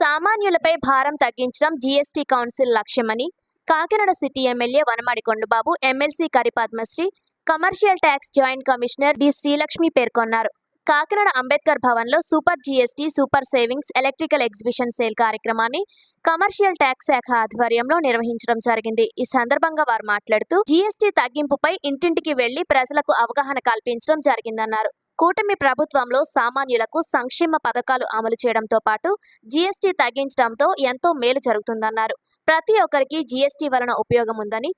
సామాన్యులపై భారం తగ్గించడం GST council లక్ష్యమని Kakinada city MLA Vanamadi Kondababu MLC Karipadmasri commercial tax joint commissioner D Srilakshmi పేర్కొన్నారు. కాకినాడ అంబేద్కర్ భవన్లో super GST super savings electrical exhibition sale కార్యక్రమాన్ని commercial tax శాఖ ఆధ్వర్యంలో నిర్వహించడం జరిగింది. ఈ సందర్భంగా వారు మాట్లాడుతూ జీఎస్టీ తగ్గింపుపై ఇంటింటికి వెళ్ళి ప్రజలకు అవగాహన కల్పించడం జరిగిందన్నారు. కూటమి ప్రభుత్వంలో సామాన్యులకు సంక్షేమ పథకాలు అమలు చేయడంతో పాటు జీఎస్టీ తగ్గించడంతో ఎంతో మేలు జరుగుతుందన్నారు. ప్రతి ఒక్కరికి జీఎస్టీ వలన ఉపయోగం ఉందని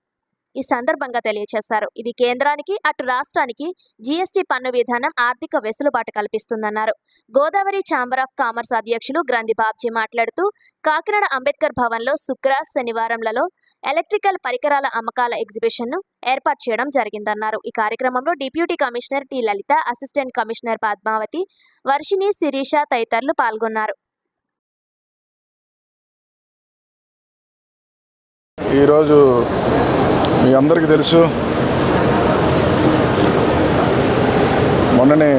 ఈ సందర్భంగా తెలియజేశారు ఇది కేంద్రానికి అటు రాష్ట్రానికి జీఎస్టీ పన్ను విధానం ఆర్థిక వెసులుబాటు కల్పిస్తుందన్నారు. గోదావరి ఛాంబర్ ఆఫ్ కామర్స్ అధ్యక్షులు గ్రంథి బాబ్జీ మాట్లాడుతూ కాకినాడ అంబేద్కర్ భవన్లో శుక్ర శనివారంలలో ఎలక్ట్రికల్ పరికరాల అమ్మకాల ఎగ్జిబిషన్ను ఏర్పాటు చేయడం జరిగిందన్నారు. ఈ కార్యక్రమంలో deputy commissioner T. Lalitha assistant commissioner Padmavathi Varshini Sirisha తదితరులు పాల్గొన్నారు. ఈరోజు మీ అందరికీ తెలుసు. మొన్ననే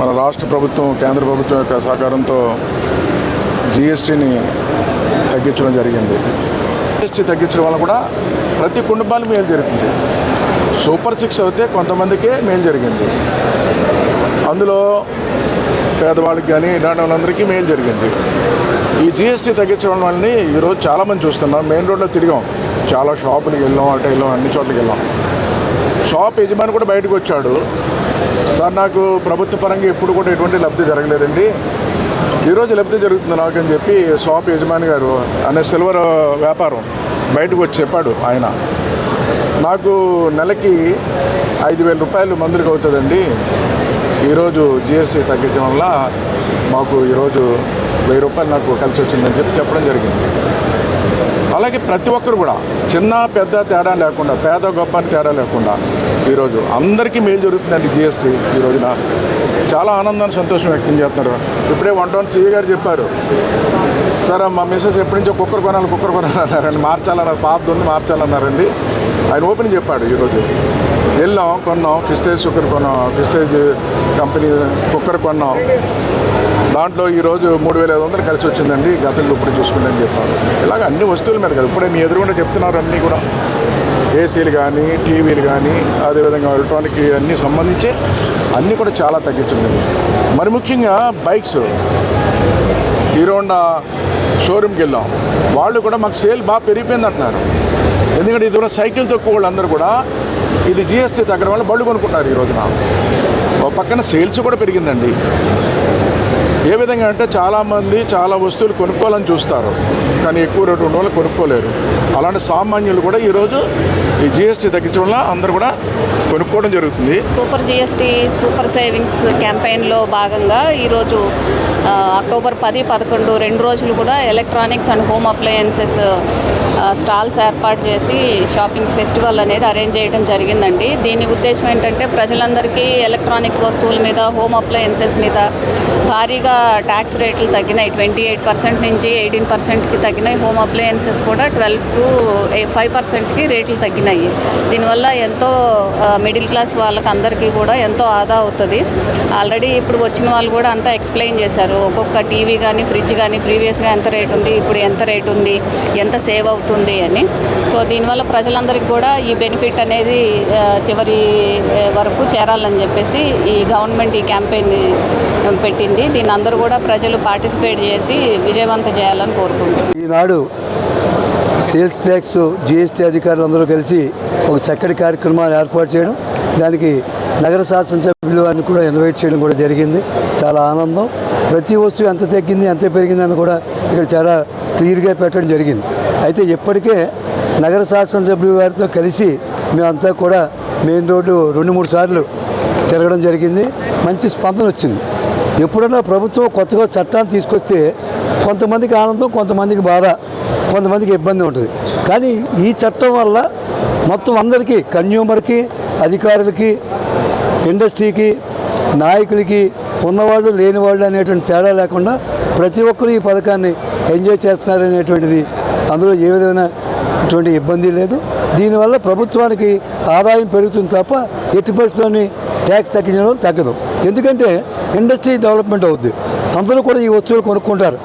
మన రాష్ట్ర ప్రభుత్వం కేంద్ర ప్రభుత్వం యొక్క సహకారంతో జిఎస్టీని తగ్గించడం జరిగింది. జిఎస్టీ తగ్గించడం వల్ల కూడా ప్రతి కుటుంబాలు మేలు జరుగుతుంది. సూపర్ సిక్స్ అయితే కొంతమందికే మేలు జరిగింది. అందులో పేదవాళ్ళకి కానీ ఇలాంటి వాళ్ళందరికీ మేలు జరిగింది. ఈ జిఎస్టీ తగ్గించడం వల్ల ఈరోజు చాలామంది చూస్తున్నాం. మెయిన్ రోడ్లో తిరిగాం. చాలా షాపులకు వెళ్ళాం అటు వెళ్ళాం అన్ని చోట్లకి వెళ్ళాం. షాప్ యజమాని కూడా బయటకు వచ్చాడు. సార్ నాకు ప్రభుత్వ పరంగా ఎప్పుడు కూడా ఎటువంటి లబ్ధి జరగలేదండి. ఈరోజు లబ్ధి జరుగుతుంది నాకు అని చెప్పి షాప్ యజమాని గారు అనే సిల్వర్ వ్యాపారం బయటకు వచ్చి చెప్పాడు ఆయన. నాకు నెలకి ఐదు వేల రూపాయలు మందులకు అవుతుందండి. ఈరోజు జిఎస్టీ తగ్గించడం వల్ల మాకు ఈరోజు వెయ్యి రూపాయలు నాకు కలిసి వచ్చిందని చెప్పి చెప్పడం జరిగింది. అలాగే ప్రతి ఒక్కరు కూడా చిన్న పెద్ద తేడా లేకుండా పేద గొప్ప తేడా లేకుండా ఈరోజు అందరికీ మేలు జరుగుతుందండి జిఎస్టీ ఈ రోజున. చాలా ఆనందాన్ని సంతోషం వ్యక్తం చేస్తున్నారు. ఇప్పుడే వన్ టౌన్ సిఏ గారు చెప్పారు. సార్ మా మిస్సెస్ ఎప్పటి నుంచో కుక్కర్ కొనాలి కుక్కర్ కొనాలి అన్నారండి మార్చాలన్నారు పాత ఉంది మార్చాలన్నారండి. ఆయన ఓపెన్ చెప్పాడు ఈరోజు. వెళ్ళాం కొన్నాం ఫిస్టేజ్ కుక్కర్ కొన్నాం ఫిస్టేజ్ కంపెనీ కుక్కర్ కొన్నాం. దాంట్లో ఈరోజు మూడు వేల ఐదు వందలు కలిసి వచ్చిందండి. గతంలో ఇప్పుడు చూసుకుంటే అని చెప్పారు. ఇలాగ అన్ని వస్తువుల మీద కదా. ఇప్పుడే మీ ఎదురుగుండా చెప్తున్నారు అన్నీ కూడా. ఏసీలు కానీ టీవీలు కానీ అదేవిధంగా ఎలక్ట్రానిక్ అన్నీ సంబంధించి అన్నీ కూడా చాలా తగ్గించింది మరి ముఖ్యంగా బైక్స్. హీరో హోండా షోరూమ్కి వెళ్ళాం. వాళ్ళు కూడా మాకు సేల్ బాగా పెరిగిపోయింది అంటున్నారు. ఎందుకంటే ఇది కూడా సైకిల్ తక్కువ వాళ్ళందరూ కూడా ఇది జిఎస్టీ తగ్గడం వల్ల బళ్ళు కొనుక్కుంటారు ఈ రోజున. ఒక పక్కన సేల్స్ కూడా పెరిగిందండి. ఏ విధంగా అంటే చాలామంది చాలా వస్తువులు కొనుక్కోవాలని చూస్తారు. కానీ ఎక్కువ రేటు ఉండడం వల్ల కొనుక్కోలేరు. అలాంటి సామాన్యులు కూడా ఈరోజు ఈ జిఎస్టీ తగ్గించడం వల్ల అందరూ కూడా కొనుక్కోవడం జరుగుతుంది. సూపర్ జిఎస్టీ సూపర్ సేవింగ్స్ క్యాంపెయిన్లో భాగంగా ఈరోజు అక్టోబర్ పది పదకొండు రెండు రోజులు కూడా electronics and home appliances stalls ఏర్పాటు చేసి షాపింగ్ ఫెస్టివల్ అనేది అరేంజ్ చేయడం జరిగిందండి. దీని ఉద్దేశం ఏంటంటే ప్రజలందరికీ ఎలక్ట్రానిక్స్ వస్తువుల మీద హోమ్ అప్లయన్సెస్ మీద భారీగా ట్యాక్స్ రేట్లు తగ్గినాయి. ట్వంటీ ఎయిట్ పర్సెంట్ నుంచి ఎయిటీన్ పర్సెంట్కి తగ్గినాయి. హోమ్ అప్లయన్సెస్ కూడా ట్వెల్వ్ టు ఫైవ్ పర్సెంట్కి రేట్లు తగ్గినాయి. దీనివల్ల ఎంతో మిడిల్ క్లాస్ వాళ్ళకి అందరికీ కూడా ఎంతో ఆదా అవుతుంది. ఆల్రెడీ ఇప్పుడు వచ్చిన వాళ్ళు కూడా అంతా ఎక్స్ప్లెయిన్ చేశారు. ఒక్కొక్క టీవీ కానీ ఫ్రిడ్జ్ కానీ ప్రీవియస్గా ఎంత రేట్ ఉంది ఇప్పుడు ఎంత రేట్ ఉంది ఎంత సేవ్ అవుతుంది అని. సో దీనివల్ల ప్రజలందరికీ కూడా ఈ బెనిఫిట్ అనేది చివరి వరకు చేరాలని చెప్పేసి ఈ గవర్నమెంట్ ఈ క్యాంపెయిన్ పెట్టింది. దీని అందరూ కూడా ప్రజలు పార్టిసిపేట్ చేసి విజయవంతం చేయాలని కోరుకుంటున్నాను ఈనాడు సేల్స్ ట్యాక్స్ జిఎస్టీ అధికారులు అందరూ కలిసి ఒక చక్కటి కార్యక్రమాన్ని ఏర్పాటు చేయడం దానికి నగర శాసనసభ్యులు వారిని కూడా ఇన్వైట్ చేయడం కూడా జరిగింది. చాలా ఆనందం. ప్రతి వస్తువు ఎంత తగ్గింది ఎంత పెరిగింది అని కూడా ఇక్కడ చాలా క్లియర్గా పెట్టడం జరిగింది. అయితే ఇప్పటికే నగర శాసనసభ్యుల వారితో కలిసి మేమంతా కూడా మెయిన్ రోడ్డు రెండు మూడు సార్లు తిరగడం జరిగింది. మంచి స్పందన వచ్చింది. ఎప్పుడన్నా ప్రభుత్వం కొత్తగా చట్టాన్ని తీసుకొస్తే కొంతమందికి ఆనందం కొంతమందికి బాధ కొంతమందికి ఇబ్బంది ఉంటుంది. కానీ ఈ చట్టం వల్ల మొత్తం అందరికీ కన్యూమర్కి అధికారులకి ఇండస్ట్రీకి నాయకులకి ఉన్నవాళ్ళు లేనివాళ్ళు అనేటువంటి తేడా లేకుండా ప్రతి ఒక్కరూ ఈ పథకాన్ని ఎంజాయ్ చేస్తున్నారు అనేటువంటిది అందులో ఏ విధమైనటువంటి ఇబ్బంది లేదు. దీనివల్ల ప్రభుత్వానికి ఆదాయం పెరుగుతుంది తప్ప ఎట్టి పరిస్థితుల్లోని ట్యాక్స్ తగ్గించడం తగ్గదు. ఎందుకంటే ఇండస్ట్రీ డెవలప్మెంట్ అవుద్ది. అందరూ కూడా ఈ వస్తువులు కొనుక్కుంటారు.